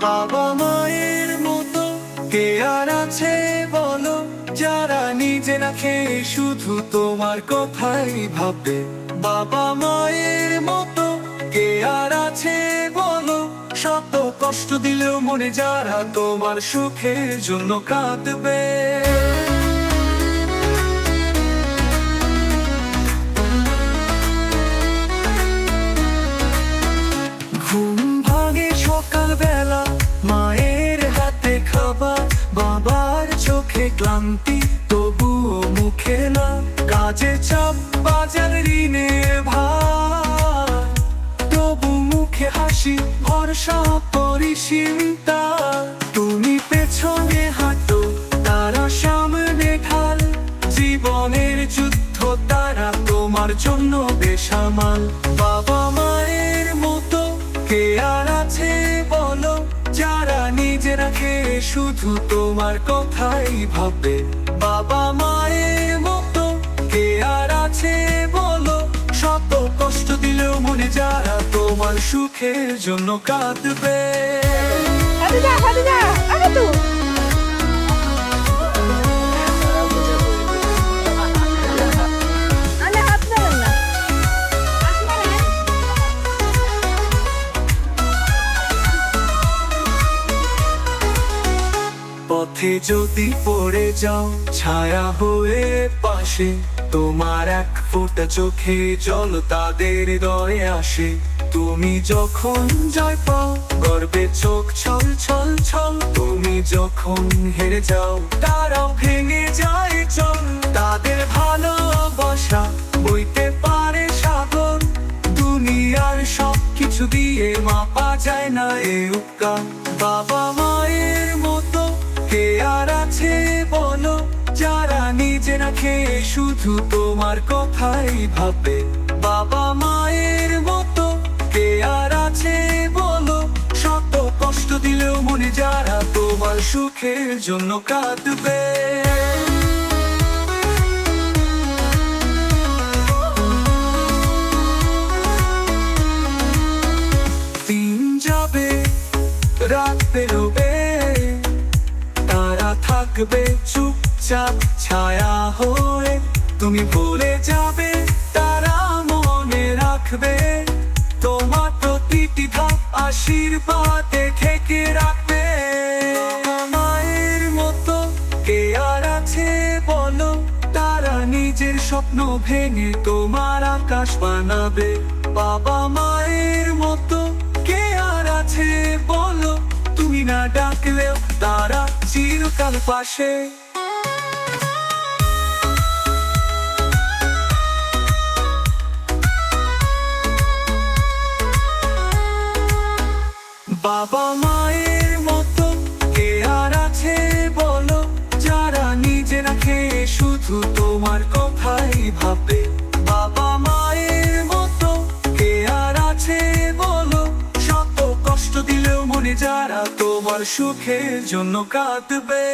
বাবা মায়ের মতো কে আর আছে বলো? যারা নিজে না খেয়ে শুধু তোমার কথাই ভাবে। বাবা মায়ের মতো কে আর আছে বলো? শত কষ্ট দিলেও মনে যারা তোমার সুখের জন্য কাঁদবে। ক্লান্তি তবুও মুখে না। কাজে চাপ, বাজার ঋণের ভার। তবু মুখে হাসি, ভরসা পরিসীমতা তুমি পেছনে হাঁটো, তারা সামনে ঢাল। জীবনের যুদ্ধ তারা তোমার জন্য বেসামাল। বাবা শুধু তোমার কথাই ভাবে। বাবা মায়ের মতো কে আর আছে বলো। শত কষ্ট দিলেও মনে যারা তোমার সুখের জন্য কাঁদবে। পথে যদি পড়ে যাও, ছায়া হয়ে পাশে। তোমার এক ফোঁটা চোখে জল তাদের হৃদয়ে আসে। তুমি যখন জয় পাও, গর্বে চোখ ছল ছল ছল। তুমি যখন হেরে যাও, তারাও ভেঙে যায় চল তাদের ভালোবাসা বইতে পারে সাগর। দুনিয়ার সব কিছু দিয়ে মাপা যায় না এ উপকার বাবা যারা নিজেরা খেয়ে শুধু তোমার কথাই ভাবে। বাবা মায়ের মতো কে আর আছে বলো। শত কষ্ট দিলেও মনে যারা তোমার সুখের জন্য কাঁদবে। দিন যাবে, রাত বেরোবে, তারা থাকবে চুপচাপ ছায়া হয়ে তুমি ভুলে যাবে, তারা মনে রাখবে। তোমার প্রতিটি ধাপ আশীর্বাদে থেকে রাখবে। মায়ের মতো কে আর আছে বলো, তারা নিজের স্বপ্ন ভেঙে তোমার আকাশ বানাবে। বাবা মায়ের মতো কে আর আছে বলো, তুমি না ডাকলেও তারা চিরকাল পাশে। বাবা মায়ের মতো কে আর আছে বলো? যারা নিজেরা খেয়ে শুধু তোমার কথাই ভাবে। বাবা মায়ের মতো কে আর আছে বলো? শত কষ্ট দিলেও মনে যারা তোমার সুখের জন্য কাঁদবে।